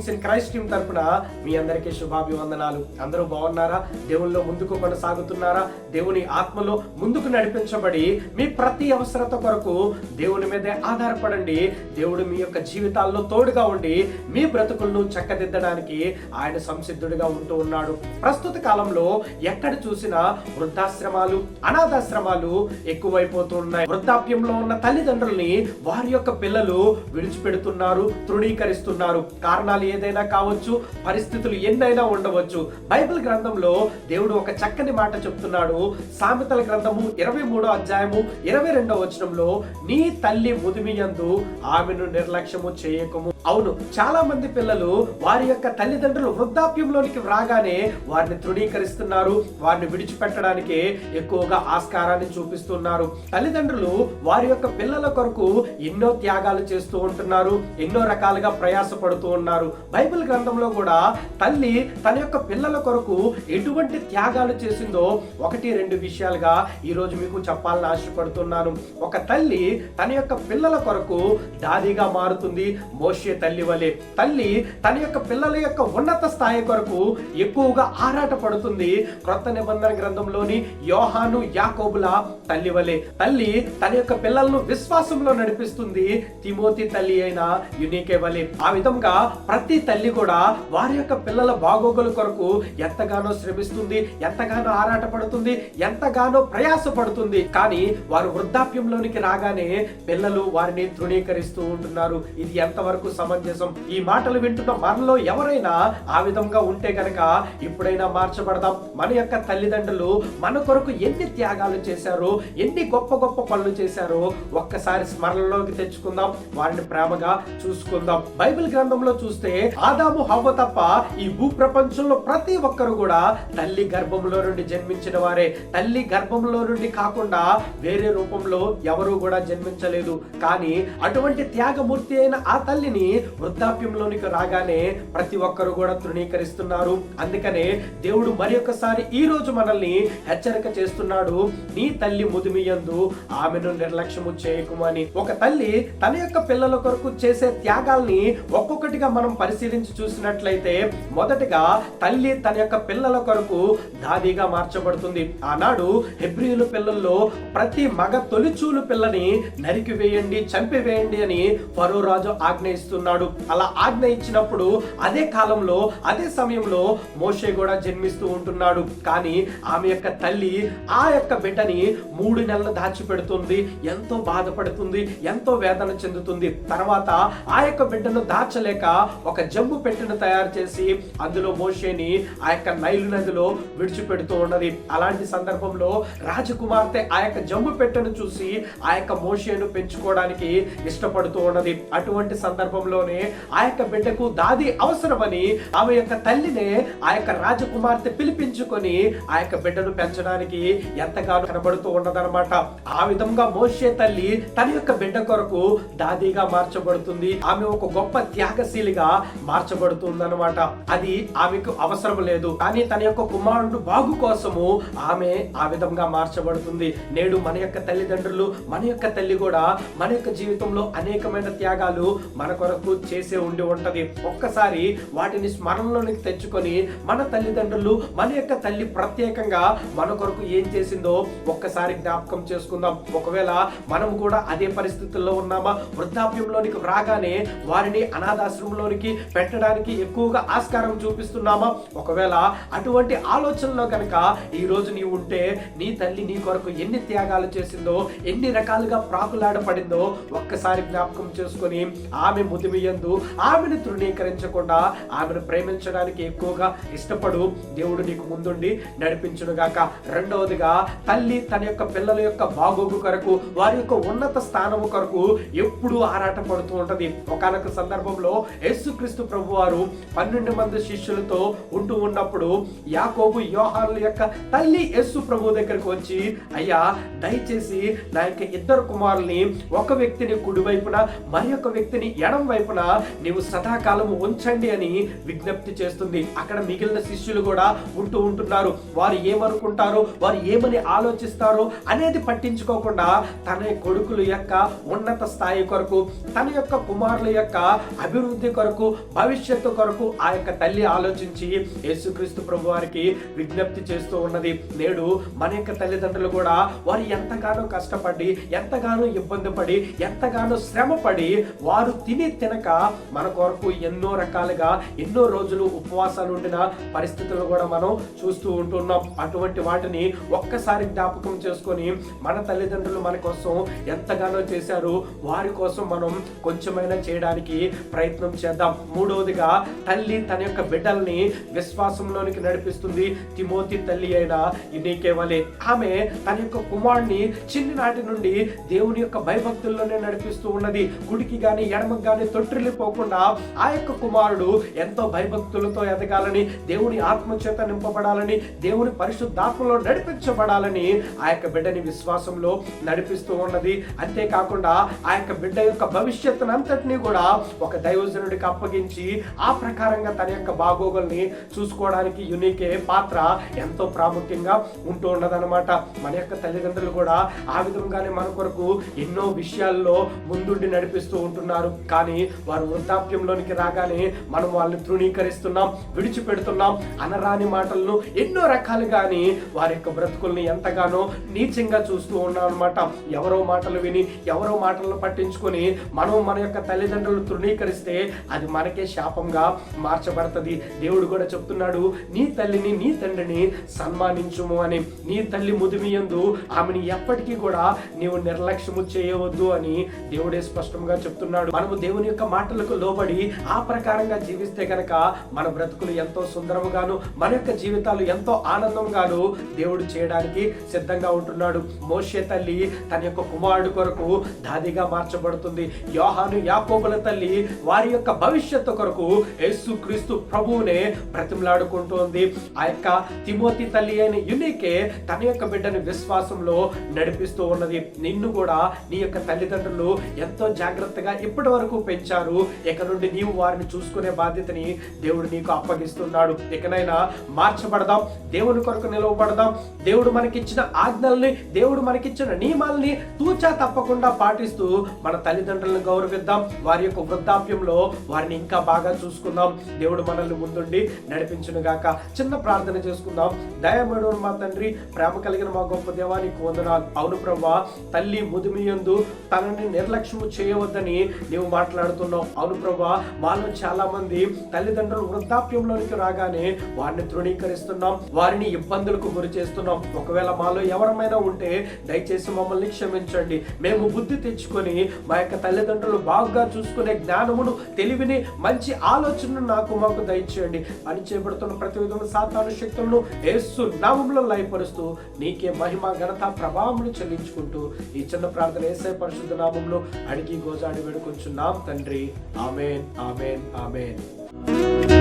Blessings in Christ team తరపున మీ అందరికీ శుభాభివందనాలు. అందరూ బాగున్నారా? దేవుల్లో ముందుకు కొనసాగుతున్నారా? దేవుని ఆత్మలో ముందుకు నడిపించబడి మీ ప్రతి అవసరత కొరకు దేవుని మీదే ఆధారపడండి. దేవుడు మీ యొక్క జీవితాల్లో తోడుగా ఉండి మీ బ్రతుకులను చక్కదిద్దడానికి ఆయన సంసిద్ధుడిగా ఉంటూ ఉన్నాడు. ప్రస్తుత కాలంలో ఎక్కడ చూసినా వృద్ధాశ్రమాలు అనాథాశ్రమాలు ఎక్కువైపోతున్నాయి వృద్ధాప్యంలో ఉన్న తల్లిదండ్రుల్ని వారి యొక్క పిల్లలు విడిచిపెడుతున్నారు తృణీకరిస్తున్నారు. కారణాలు ఏదైనా కావచ్చు పరిస్థితులు ఎన్నైనా ఉండవచ్చు. బైబిల్ గ్రంథంలో దేవుడు ఒక చక్కని మాట చెప్తున్నాడు. సామెతల గ్రంథము ఇరవై మూడో అధ్యాయము ఇరవై రెండో వచనంలో నీ తల్లి ముదిమియందు ఆమెను నిర్లక్ష్యము చేయకము. అవును చాలా మంది పిల్లలు వారి యొక్క తల్లిదండ్రులు వృద్ధాప్యంలోనికి రాగానే వారిని తృణీకరిస్తున్నారు వారిని విడిచిపెట్టడానికి ఎక్కువగా ఆస్కారాన్ని చూపిస్తున్నారు. తల్లిదండ్రులు వారి యొక్క పిల్లల కొరకు ఎన్నో త్యాగాలు చేస్తూ ఉంటున్నారు ఎన్నో రకాలుగా ప్రయాసపడుతూ ఉన్నారు. బైబిల్ గ్రంథంలో కూడా తల్లి తన యొక్క పిల్లల కొరకు ఎటువంటి త్యాగాలు చేసిందో ఒకటి రెండు విషయాలుగా ఈరోజు మీకు చెప్పాలని ఆశపడుతున్నాను. ఒక తల్లి తన యొక్క పిల్లల కొరకు దాదిగా మారుతుంది మోషే తల్లి వలె తల్లి తన యొక్క పిల్లల యొక్క ఉన్నత స్థాయి కొరకు ఎక్కువగా ఆరాట పడుతుంది క్రొత్త నిబంధన గ్రంథంలోని యోహాను యాకోబుల తల్లి వలె తల్లి తన యొక్క పిల్లలను విశ్వాసంలో నడిపిస్తుంది. తిమోతి తల్లి అయిన యునికే వలె ఆ విధంగా ప్రతి తల్లి కూడా వారి యొక్క పిల్లల బాగోగుల కొరకు ఎంతగానో శ్రమిస్తుంది ఎంతగానో ఆరాట పడుతుంది ఎంతగానో ప్రయాస పడుతుంది కానీ వారు వృద్ధాప్యంలోనికి రాగానే పిల్లలు వారిని తృణీకరిస్తూ ఉంటున్నారు. ఇది ఎంతవరకు సమంజసం. ఈ మాటలు వింటున్న మనలో ఎవరైనా ఆ విధంగా ఉంటే గనక ఇప్పుడైనా మార్చబడదాం. మన యొక్క తల్లిదండ్రులు మన కొరకు ఎన్ని త్యాగాలు చేశారో ఎన్ని గొప్ప గొప్ప పనులు చేశారో ఒక్కసారి స్మరణలోకి తెచ్చుకుందాం. వారిని ప్రేమగా చూసుకుందాం. బైబిల్ గ్రంథంలో చూస్తే ఆదాము హవ్వ తప్ప ఈ భూ ప్రపంచంలో ప్రతి ఒక్కరు కూడా తల్లి గర్భంలో నుండి జన్మించిన వారే. తల్లి గర్భంలో నుండి కాకుండా వేరే రూపంలో ఎవరూ కూడా జన్మించలేదు. కానీ అటువంటి త్యాగమూర్తి అయిన ఆ తల్లిని వృద్ధాప్యంలోనికి రాగానే ప్రతి ఒక్కరు కూడా తృణీకరిస్తున్నారు. అందుకనే దేవుడు మరి ఒకసారి ఈ రోజు మనల్ని హెచ్చరిక చేస్తున్నాడు. నీ తల్లి ముదిమియందు ఆమెను నిర్లక్ష్యము చేయకుమని అని. ఒక తల్లి తన యొక్క పిల్లల కొరకు చేసే త్యాగాల్ని ఒక్కొక్కటిగా మనం పరిశీలించి చూసినట్లయితే మొదటగా తల్లి తన యొక్క పిల్లల కొరకు దాదిగా మార్చబడుతుంది. ఆనాడు హెబ్రియుల పిల్లల్లో ప్రతి మగ తొలిచూలు పిల్లని నరికి వేయండి చంపివేయండి అని ఫరో రాజు ఆజ్ఞ ఇస్తున్నాడు అలా ఆజ్ఞ ఇచ్చినప్పుడు అదే కాలంలో అదే సమయంలో మోషే కూడా జన్మిస్తూ ఉంటున్నాడు. కానీ ఆమె యొక్క తల్లి ఆ యొక్క బిడ్డని మూడు నెలలు దాచిపెడుతుంది. ఎంతో బాధపడుతుంది ఎంతో వేదన చెందుతుంది. తర్వాత ఆ యొక్క బిడ్డను దాచలేక ఒక జబ్బు పెట్టెను తయారు చేసి అందులో మోషేని ఆ యొక్క నైలు నదిలో విడిచిపెడుతూ ఉన్నది. అలాంటి సందర్భంలో రాజకుమార్తె ఆ యొక్క జంబు పెట్టెను చూసి ఆ యొక్క మోషేను పెంచుకోవడానికి ఇష్టపడుతూ ఉన్నది. అటువంటి సందర్భంలో సమయంలోనే ఆ యొక్క బిడ్డకు దాది అవసరమని ఆమె యొక్క తల్లినే ఆ యొక్క రాజకుమార్తె పిలిపించుకొని ఆ యొక్క బిడ్డను పెంచడానికి ఎంతగానో కనబడుతూ ఉన్నదన్నమాట. ఆ విధంగా మోషే తల్లి తన యొక్క బిడ్డ కొరకు దాదిగా మార్చబడుతుంది. ఆమె ఒక గొప్ప త్యాగశీలిగా మార్చబడుతుంది అనమాట అది ఆమెకు అవసరం లేదు. కానీ తన యొక్క కుమారుడు బాగు కోసము ఆమె ఆ విధంగా మార్చబడుతుంది. నేడు మన యొక్క తల్లిదండ్రులు మన యొక్క తల్లి కూడా మన యొక్క జీవితంలో అనేకమైన త్యాగాలు మన కొరకు చేసే ఉండి ఉంటది. ఒక్కసారి వాటిని స్మరణలోనికి తెచ్చుకొని మన తల్లిదండ్రులు మన యొక్క తల్లి ప్రత్యేకంగా మన కొరకు ఏం చేసిందో ఒక్కసారి జ్ఞాపకం చేసుకుందాం. ఒకవేళ మనం కూడా అదే పరిస్థితుల్లో ఉన్నామా? వృద్ధాప్యంలోనికి రాగానే వారిని అనాథాశ్రమంలోనికి పెట్టడానికి ఎక్కువగా ఆస్కారం చూపిస్తున్నామా? ఒకవేళ అటువంటి ఆలోచనలో కనుక ఈ రోజు నీవు ఉంటే నీ తల్లి నీ కొరకు ఎన్ని త్యాగాలు చేసిందో ఎన్ని రకాలుగా ప్రాకులాడపడిందో ఒక్కసారి జ్ఞాపకం చేసుకొని ఆమె ముదిమియందు ఆమెను తృణీకరించకుండా ఆమెను ప్రేమించడానికి ఎక్కువగా ఇష్టపడు దేవుడు నీకు ముందుండి నడిపించునుగాక రెండవదిగా తల్లి తన యొక్క పిల్లల యొక్క బాగోగు కొరకు వారి యొక్క ఉన్నత స్థానము కొరకు ఎప్పుడూ ఆరాట పడుతూ ఉంటది. ఒకనొక సందర్భంలో యేసుక్రీస్తు ప్రభు వారు పన్నెండు మంది శిష్యులతో ఉంటూ ఉన్నప్పుడు యాకోబు యోహానుల యొక్క తల్లి యేసు ప్రభు దగ్గరికి వచ్చి అయ్యా దయచేసి నా యొక్క ఇద్దరు కుమారుల్ని ఒక వ్యక్తిని కుడివైపున మరి ఒక వ్యక్తిని ఎడం వైపు వైపున నీవు సదాకాలము ఉంచండి అని విజ్ఞప్తి చేస్తుంది. అక్కడ మిగిలిన శిష్యులు కూడా ఉంటూ ఉంటున్నారు. వారు ఏమనుకుంటారో వారు ఏమని ఆలోచిస్తారో అనేది పట్టించుకోకుండా తన కొడుకుల యొక్క ఉన్నత స్థాయి కొరకు తన యొక్క కుమారుల యొక్క అభివృద్ధి కొరకు భవిష్యత్తు కొరకు ఆ యొక్క తల్లి ఆలోచించి యేసుక్రీస్తు ప్రభు వారికి విజ్ఞప్తి చేస్తూ ఉన్నది. నేడు మన యొక్క తల్లిదండ్రులు కూడా వారు ఎంతగానో కష్టపడి ఎంతగానో ఇబ్బంది పడి ఎంతగానో శ్రమపడి వారు తిని తినక మన కొరకు ఎన్నో రకాలుగా ఎన్నో రోజులు ఉపవాసాలు ఉండిన పరిస్థితులు కూడా మనం చూస్తూ ఉంటున్నాం. అటువంటి వాటిని ఒక్కసారి జ్ఞాపకం చేసుకొని మన తల్లిదండ్రులు మన కోసం ఎంతగానో చేశారు వారి కోసం మనం కొంచెమైనా చేయడానికి ప్రయత్నం చేద్దాం. మూడవదిగా తల్లి తన యొక్క బిడ్డల్ని విశ్వాసంలోనికి నడిపిస్తుంది. తిమోతి తల్లి అయిన ఇనీకే ఆమె తన యొక్క కుమారుని చిన్ననాటి నుండి దేవుని యొక్క భయభక్తుల్లోనే నడిపిస్తూ ఉన్నది. గుడికి గాని ఎడమకు గాని తొట్టిల్లిపోకుండా ఆ యొక్క కుమారుడు ఎంతో భయభక్తులతో ఎదగాలని దేవుని ఆత్మచేత నింపబడాలని దేవుని పరిశుద్ధాత్మలో నడిపించబడాలని ఆ యొక్క బిడ్డని విశ్వాసంలో నడిపిస్తూ ఉన్నది. అంతేకాకుండా ఆ యొక్క బిడ్డ యొక్క భవిష్యత్తును అంతటినీ కూడా ఒక దైవజనుడికి అప్పగించి ఆ ప్రకారంగా తన యొక్క బాగోగుల్ని చూసుకోవడానికి యునికే పాత్ర ఎంతో ప్రాముఖ్యంగా ఉంటూ ఉన్నదన్నమాట. మన యొక్క తల్లిదండ్రులు కూడా ఆ విధంగానే మన కొరకు ఎన్నో విషయాల్లో ముందుండి నడిపిస్తూ ఉంటున్నారు. కానీ వారు వృద్ధాప్యంలోనికి రాగానే మనం వాళ్ళని తృణీకరిస్తున్నాం విడిచిపెడుతున్నాం అనరాని మాటలను ఎన్నో రకాలుగాని వారి యొక్క బ్రతుకుల్ని ఎంతగానో నీచంగా చూస్తూ ఉన్నాం అనమాట ఎవరో మాటలు విని ఎవరో మాటలను పట్టించుకొని మనం మన యొక్క తల్లిదండ్రులు తృణీకరిస్తే అది మనకే శాపంగా మార్చబడుతుంది. దేవుడు కూడా చెప్తున్నాడు నీ తల్లిని నీ తండ్రిని సన్మానించుము అని. నీ తల్లి ముదిమియందు ఆమెని ఎప్పటికీ కూడా నీవు నిర్లక్ష్యము చేయవద్దు అని దేవుడే స్పష్టంగా చెప్తున్నాడు. మనము దేవుని యొక్క మాటలకు లోబడి ఆ ప్రకారంగా జీవిస్తే కనుక మన బ్రతుకులు ఎంతో సుందరముగాను మన యొక్క జీవితాలు ఎంతో ఆనందంగాను దేవుడు చేయడానికి సిద్ధంగా ఉంటున్నాడు. మోషే తల్లి తన యొక్క కుమారుడు కొరకు దాదిగా మార్చబడుతుంది. యోహాను యాకోబుల తల్లి వారి యొక్క భవిష్యత్తు కొరకు యేసు క్రీస్తు ప్రభువునే బ్రతిమలాడుకుంటోంది ఆ యొక్క తిమోతి తల్లి అయిన యునికే తన యొక్క బిడ్డని విశ్వాసంలో నడిపిస్తూ ఉన్నది. నిన్ను కూడా నీ యొక్క తల్లిదండ్రులు ఎంతో జాగ్రత్తగా ఇప్పటి వరకు పెంచారు ఇక నుండి నీవు వారిని చూసుకునే బాధ్యతని దేవుడు నీకు అప్పగిస్తున్నాడు. ఇకనైనా మార్చబడదాం. దేవుని కొరకు నిలవబడదాం. దేవుడు మనకిచ్చిన ఆజ్ఞల్ని దేవుడు మనకిచ్చిన నియమాల్ని తూచా తప్పకుండా పాటిస్తూ మన తల్లిదండ్రులను గౌరవిద్దాం. వారి యొక్క వృద్ధాప్యంలో వారిని ఇంకా బాగా చూసుకుందాం. దేవుడు మనల్ని ముందుండి నడిపించును గాక చిన్న ప్రార్థన చేసుకుందాం. దయమేడు మా తండ్రి ప్రేమ కలిగిన మా గొప్ప దేవానికి వందనాలు. అవును ప్రభా తల్లి ముదిమియందు తనని నిర్లక్ష్యము చేయవద్దని నీవు మాట్లాడుతున్నావు అవును ప్రభా మాలో చాలా మంది తల్లిదండ్రులు వృద్ధాప్యంలోనికి రాగానే వారిని తృణీకరిస్తున్నాం వారిని ఇబ్బందులకు గురి చేస్తున్నాం. ఒకవేళ మాలో ఎవరమైనా ఉంటే దయచేసి మమ్మల్ని క్షమించండి. మేము బుద్ధి తెచ్చుకొని మా యొక్క తల్లిదండ్రులు బాగా చూసుకునే జ్ఞానమును తెలివిని మంచి ఆలోచనను నాకు మాకు దయచేయండి. అని చేపడుతున్న ప్రతి విధమైన సాతాను శక్తులను ఏసు నామంలో లయపరుస్తూ నీకే మహిమ ఘనత ప్రభావములు చెల్లించుకుంటూ ఈ చిన్న ప్రార్థన ఏసే పరిశుద్ధ నామంలో అడిగి గోజాడి వేడుకొంచున్నాం. తండ్రి ఆమెన్ ఆమెన్ ఆమెన్